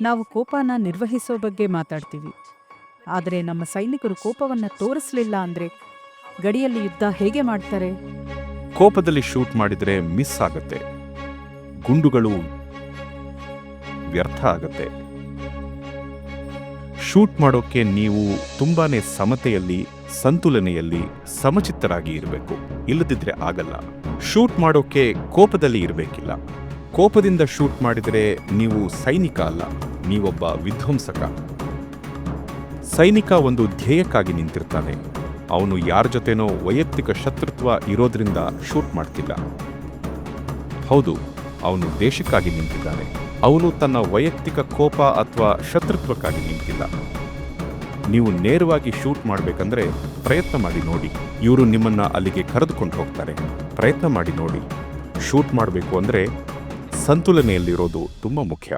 ನಾವು ಕೋಪನ ನಿರ್ವಹಿಸೋ ಬಗ್ಗೆ ಮಾತಾಡ್ತೀವಿ. ಆದರೆ ನಮ್ಮ ಸೈನಿಕರು ಕೋಪವನ್ನು ತೋರಿಸಲಿಲ್ಲ ಅಂದರೆ ಗಡಿಯಲ್ಲಿ ಯುದ್ಧ ಹೇಗೆ ಮಾಡ್ತಾರೆ? ಕೋಪದಲ್ಲಿ ಶೂಟ್ ಮಾಡಿದರೆ ಮಿಸ್ ಆಗತ್ತೆ. ಗುಂಡುಗಳು ವ್ಯರ್ಥ ಆಗತ್ತೆ. ಶೂಟ್ ಮಾಡೋಕೆ ನೀವು ತುಂಬಾನೇ ಸಮತೆಯಲ್ಲಿ, ಸಂತುಲನೆಯಲ್ಲಿ, ಸಮಚಿತ್ತರಾಗಿ ಇರಬೇಕು. ಇಲ್ಲದಿದ್ರೆ ಆಗಲ್ಲ. ಶೂಟ್ ಮಾಡೋಕೆ ಕೋಪದಲ್ಲಿ ಇರಬೇಕಿಲ್ಲ. ಕೋಪದಿಂದ ಶೂಟ್ ಮಾಡಿದರೆ ನೀವು ಸೈನಿಕ ಅಲ್ಲ. ನೀವೊಬ್ಬ ವಿಧ್ವಂಸಕ. ಸೈನಿಕ ಒಂದು ಧ್ಯೇಯಕ್ಕಾಗಿ ನಿಂತಿರ್ತಾನೆ. ಅವನು ಯಾರ ಜೊತೆನೋ ವೈಯಕ್ತಿಕ ಶತ್ರುತ್ವ ಇರೋದ್ರಿಂದ ಶೂಟ್ ಮಾಡ್ತಿಲ್ಲ. ಹೌದು, ಅವನು ದೇಶಕ್ಕಾಗಿ ನಿಂತಿದ್ದಾನೆ. ಅವನು ತನ್ನ ವೈಯಕ್ತಿಕ ಕೋಪ ಅಥವಾ ಶತ್ರುತ್ವಕ್ಕಾಗಿ ನಿಂತಿಲ್ಲ. ನೀವು ನೇರವಾಗಿ ಶೂಟ್ ಮಾಡಬೇಕಂದ್ರೆ ಪ್ರಯತ್ನ ಮಾಡಿ ನೋಡಿ. ಇವರು ನಿಮ್ಮನ್ನ ಅಲ್ಲಿಗೆ ಕರೆದುಕೊಂಡು ಹೋಗ್ತಾರೆ. ಪ್ರಯತ್ನ ಮಾಡಿ ನೋಡಿ. ಶೂಟ್ ಮಾಡಬೇಕು ಅಂದ್ರೆ ಸಂತುಲನೆಯಲ್ಲಿರೋದು ತುಂಬ ಮುಖ್ಯ.